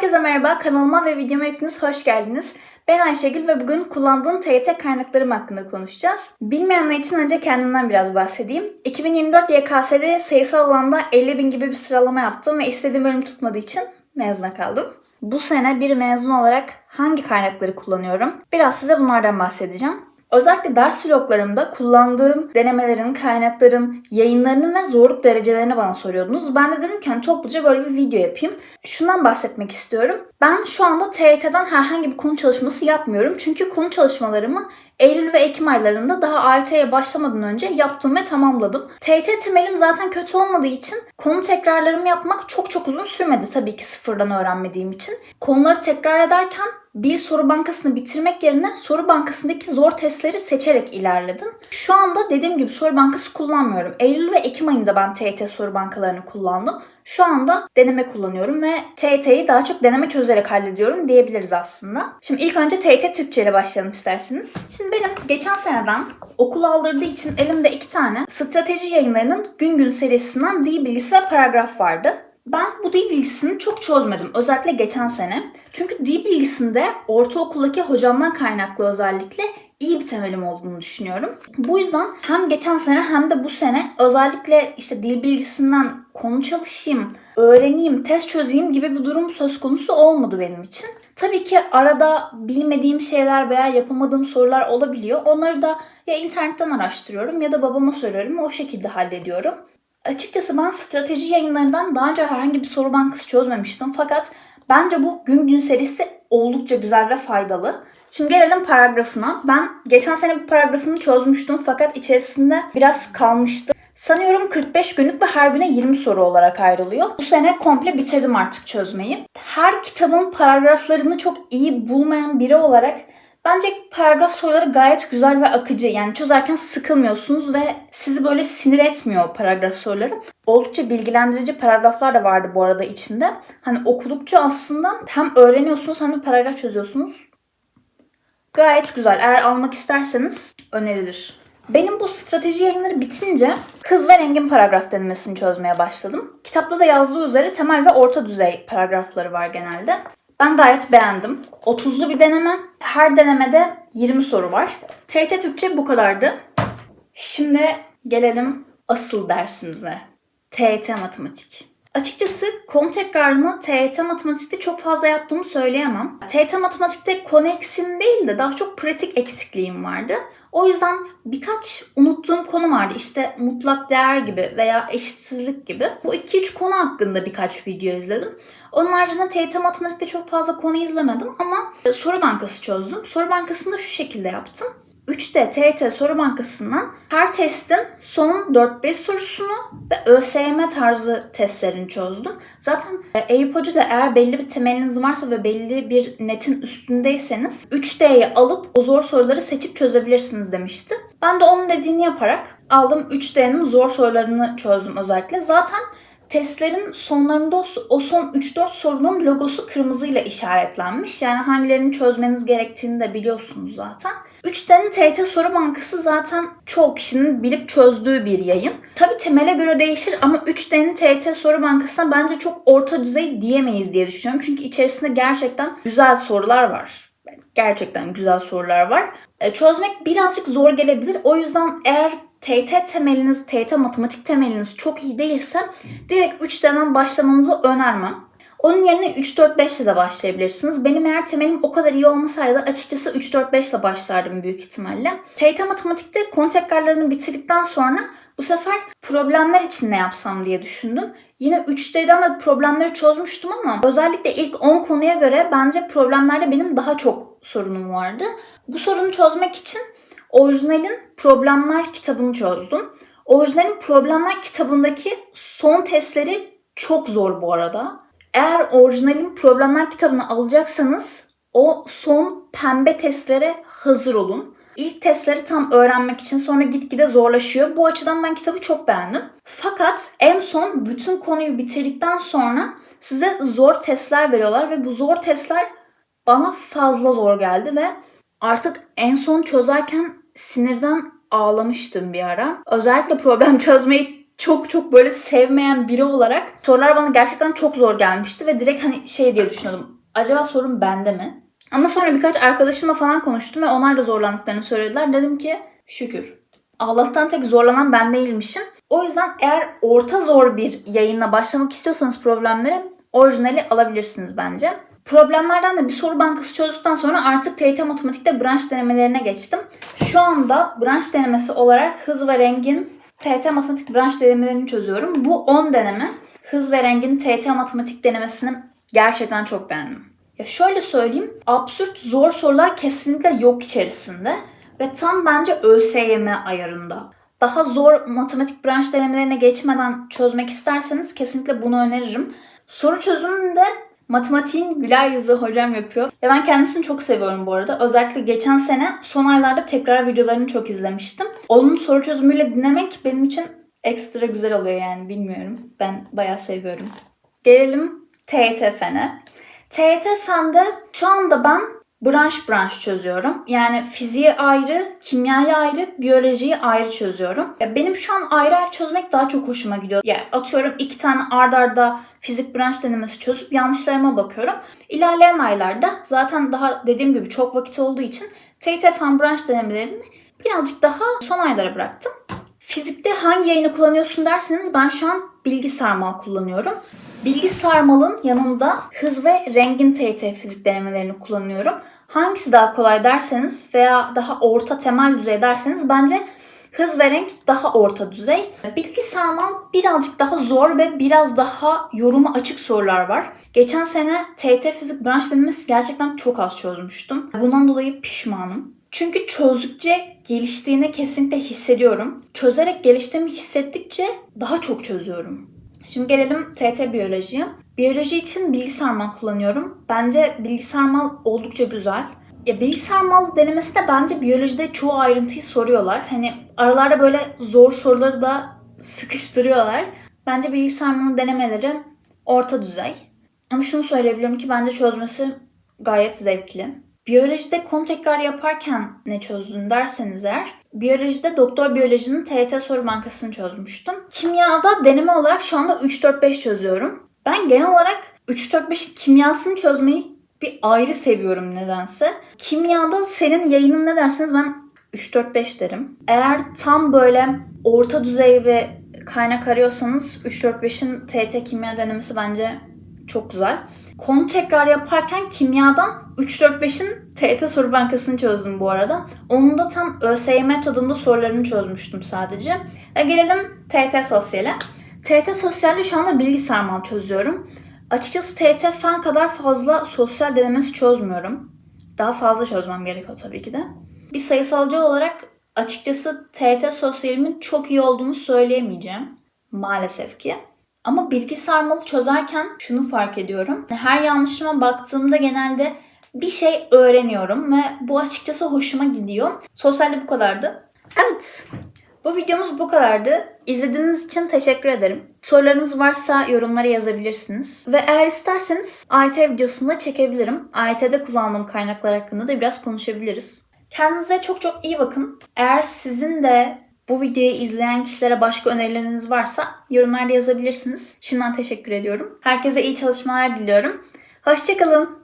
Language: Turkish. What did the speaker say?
Herkese merhaba, kanalıma ve videoma hepiniz hoş geldiniz. Ben Ayşegül ve bugün kullandığım TYT kaynaklarım hakkında konuşacağız. Bilmeyenler için önce kendimden biraz bahsedeyim. 2024 YKS'de sayısal alanda 50 bin gibi bir sıralama yaptım ve istediğim bölüm tutmadığı için mezuna kaldım. Bu sene bir mezun olarak hangi kaynakları kullanıyorum? Biraz size bunlardan bahsedeceğim. Özellikle ders vloglarımda kullandığım denemelerin, kaynakların, yayınlarının ve zorluk derecelerini bana soruyordunuz. Ben de dedim ki hani topluca böyle bir video yapayım. Şundan bahsetmek istiyorum. Ben şu anda TYT'den herhangi bir konu çalışması yapmıyorum. Çünkü konu çalışmalarımı Eylül ve Ekim aylarında daha AYT'ye başlamadan önce yaptım ve tamamladım. TYT temelim zaten kötü olmadığı için konu tekrarlarımı yapmak çok çok uzun sürmedi tabii ki sıfırdan öğrenmediğim için. Konuları tekrar ederken bir soru bankasını bitirmek yerine soru bankasındaki zor testleri seçerek ilerledim. Şu anda dediğim gibi soru bankası kullanmıyorum. Eylül ve Ekim ayında ben TYT soru bankalarını kullandım. Şu anda deneme kullanıyorum ve TYT'yi daha çok deneme çözerek hallediyorum diyebiliriz aslında. Şimdi ilk önce TYT Türkçe ile başlayalım isterseniz. Şimdi benim geçen seneden okul aldırdığı için elimde iki tane strateji yayınlarının gün gün serisinden dil bilgisi ve paragraf vardı. Ben bu dil bilgisini çok çözmedim. Özellikle geçen sene. Çünkü dil bilgisinde ortaokuldaki hocamdan kaynaklı özellikle iyi bir temelim olduğunu düşünüyorum. Bu yüzden hem geçen sene hem de bu sene özellikle işte dil bilgisinden konu çalışayım, öğreneyim, test çözeyim gibi bir durum söz konusu olmadı benim için. Tabii ki arada bilmediğim şeyler veya yapamadığım sorular olabiliyor. Onları da ya internetten araştırıyorum ya da babama soruyorum. O şekilde hallediyorum. Açıkçası ben strateji yayınlarından daha önce herhangi bir soru bankası çözmemiştim. Fakat bence bu gün gün serisi oldukça güzel ve faydalı. Şimdi gelelim paragrafına. Ben geçen sene bir paragrafını çözmüştüm fakat içerisinde biraz kalmıştı. Sanıyorum 45 günlük ve her güne 20 soru olarak ayrılıyor. Bu sene komple bitirdim artık çözmeyi. Her kitabın paragraflarını çok iyi bulmayan biri olarak Bence paragraf soruları gayet güzel ve akıcı. Yani çözerken sıkılmıyorsunuz ve sizi böyle sinir etmiyor paragraf soruları. Oldukça bilgilendirici paragraflar da vardı bu arada içinde. Hani okudukça aslında hem öğreniyorsunuz hem de paragraf çözüyorsunuz. Gayet güzel. Eğer almak isterseniz önerilir. Benim bu strateji yayınları bitince hız ve rengin paragraf denemesini çözmeye başladım. Kitapta da yazdığı üzere temel ve orta düzey paragrafları var genelde. Ben gayet beğendim. 30'lu bir deneme. Her denemede 20 soru var. TYT Türkçe bu kadardı. Şimdi gelelim asıl dersimize. TYT Matematik. Açıkçası konu tekrarını TYT Matematik'te çok fazla yaptığımı söyleyemem. TYT Matematik'te konu eksim değil de daha çok pratik eksikliğim vardı. O yüzden birkaç unuttuğum konu vardı. İşte mutlak değer gibi veya eşitsizlik gibi. Bu 2-3 konu hakkında birkaç video izledim. Onun haricinde TYT Matematik'te çok fazla konu izlemedim ama soru bankası çözdüm. Soru bankasını da şu şekilde yaptım. 3D TYT soru bankasından her testin son 4-5 sorusunu ve ÖSYM tarzı testlerini çözdüm. Zaten Eyüp Hoca da eğer belli bir temeliniz varsa ve belli bir netin üstündeyseniz 3D'yi alıp o zor soruları seçip çözebilirsiniz demişti. Ben de onun dediğini yaparak aldım 3D'nin zor sorularını çözdüm özellikle. Zaten testlerin sonlarında o son 3-4 sorunun logosu kırmızıyla işaretlenmiş. Yani hangilerini çözmeniz gerektiğini de biliyorsunuz zaten. 3D'nin TYT soru bankası zaten çoğu kişinin bilip çözdüğü bir yayın. Tabi temele göre değişir ama 3D'nin TYT soru bankasına bence çok orta düzey diyemeyiz diye düşünüyorum. Çünkü içerisinde gerçekten güzel sorular var. Gerçekten güzel sorular var. E, çözmek birazcık zor gelebilir. O yüzden eğer TYT temeliniz, TYT matematik temeliniz çok iyi değilse direkt 3'den başlamanızı önermem. Onun yerine 3-4-5 ile de başlayabilirsiniz. Benim eğer temelim o kadar iyi olmasaydı açıkçası 3-4-5 ile başlardım büyük ihtimalle. TYT matematikte konu tekrarlarını bitirdikten sonra bu sefer problemler için ne yapsam diye düşündüm. Yine 3D'den de problemleri çözmüştüm ama özellikle ilk 10 konuya göre bence problemlerde benim daha çok sorunum vardı. Bu sorunu çözmek için orijinalin Problemler kitabını çözdüm. Orijinalin Problemler kitabındaki son testleri çok zor bu arada. Eğer orijinalin Problemler kitabını alacaksanız o son pembe testlere hazır olun. İlk testleri tam öğrenmek için sonra gitgide zorlaşıyor. Bu açıdan ben kitabı çok beğendim. Fakat en son bütün konuyu bitirdikten sonra size zor testler veriyorlar ve bu zor testler bana fazla zor geldi ve artık en son çözerken sinirden ağlamıştım bir ara. Özellikle problem çözmeyi çok çok böyle sevmeyen biri olarak sorular bana gerçekten çok zor gelmişti ve direkt hani şey diye düşünüyordum. Acaba sorun bende mi? Ama sonra birkaç arkadaşımla falan konuştum ve onlar da zorlandıklarını söylediler. Dedim ki şükür. Allah'tan tek zorlanan ben değilmişim. O yüzden eğer orta zor bir yayınla başlamak istiyorsanız problemlere orijinali alabilirsiniz bence. Problemlerden de bir soru bankası çözdükten sonra artık TYT Matematik'te branş denemelerine geçtim. Şu anda branş denemesi olarak hız ve rengin TYT Matematik branş denemelerini çözüyorum. Bu 10 deneme. Hız ve rengin TYT Matematik denemesini gerçekten çok beğendim. Ya şöyle söyleyeyim, absürt zor sorular kesinlikle yok içerisinde ve tam bence ÖSYM ayarında. Daha zor matematik branş denemelerine geçmeden çözmek isterseniz kesinlikle bunu öneririm. Soru çözümünde matematiğin güler yüzü hocam yapıyor. Ve ben kendisini çok seviyorum bu arada. Özellikle geçen sene son aylarda tekrar videolarını çok izlemiştim. Onun soru çözümüyle dinlemek benim için ekstra güzel oluyor yani bilmiyorum. Ben bayağı seviyorum. Gelelim TYT Fen'e. TYT Fen'de şu anda ben branş branş çözüyorum. Yani fiziği ayrı, kimyayı ayrı, biyolojiyi ayrı çözüyorum. Ya benim şu an ayrı ayrı çözmek daha çok hoşuma gidiyor. Ya atıyorum iki tane ard arda fizik branş denemesi çözüp yanlışlarıma bakıyorum. İlerleyen aylarda zaten daha dediğim gibi çok vakit olduğu için TYT Fen branş denemelerini birazcık daha son aylara bıraktım. Fizikte hangi yayını kullanıyorsun derseniz ben şu an bilgi sarmal kullanıyorum. Bilgi sarmalın yanında hız ve rengin TYT fizik denemelerini kullanıyorum. Hangisi daha kolay derseniz veya daha orta temel düzey derseniz bence hız ve renk daha orta düzey. Bilgi sarmal birazcık daha zor ve biraz daha yoruma açık sorular var. Geçen sene TYT fizik branş denemesi gerçekten çok az çözmüştüm. Bundan dolayı pişmanım. Çünkü çözdükçe geliştiğini kesinlikle hissediyorum. Çözerek geliştiğimi hissettikçe daha çok çözüyorum. Şimdi gelelim TT biyolojiye. Biyoloji için bilgisayar mal kullanıyorum. Bence bilgisayar mal oldukça güzel. Ya bilgisayar mal denemesi de bence biyolojide çoğu ayrıntıyı soruyorlar. Hani aralarda böyle zor soruları da sıkıştırıyorlar. Bence bilgisayar mal denemeleri orta düzey. Ama şunu söyleyebilirim ki bence çözmesi gayet zevkli. Biyolojide konu tekrar yaparken ne çözdün derseniz eğer, biyolojide doktor biyolojinin TYT soru bankasını çözmüştüm. Kimyada deneme olarak şu anda 3-4-5 çözüyorum. Ben genel olarak 3-4-5'in kimyasını çözmeyi bir ayrı seviyorum nedense. Kimyada senin yayının ne derseniz ben 3-4-5 derim. Eğer tam böyle orta düzey ve kaynak arıyorsanız 3-4-5'in TYT kimya denemesi bence çok güzel. Konu tekrar yaparken kimyadan 3-4-5'in TYT soru bankasını çözdüm bu arada. Onun da tam ÖSYM tadında sorularını çözmüştüm sadece. Ve gelelim TYT sosyale. TYT sosyalde şu anda bilgi sarmal çözüyorum. Açıkçası TYT fen kadar fazla sosyal denemesi çözmüyorum. Daha fazla çözmem gerekiyor tabii ki de. Bir sayısalcı olarak açıkçası TYT sosyalimin çok iyi olduğunu söyleyemeyeceğim. Maalesef ki. Ama bilgi sarmalı çözerken şunu fark ediyorum. Her yanlışıma baktığımda genelde bir şey öğreniyorum ve bu açıkçası hoşuma gidiyor. Sosyalde bu kadardı. Evet. Bu videomuz bu kadardı. İzlediğiniz için teşekkür ederim. Sorularınız varsa yorumlara yazabilirsiniz. Ve eğer isterseniz AYT videosunu da çekebilirim. AYT'de kullandığım kaynaklar hakkında da biraz konuşabiliriz. Kendinize çok çok iyi bakın. Eğer sizin de bu videoyu izleyen kişilere başka önerileriniz varsa yorumlarda yazabilirsiniz. Şimdiden teşekkür ediyorum. Herkese iyi çalışmalar diliyorum. Hoşçakalın.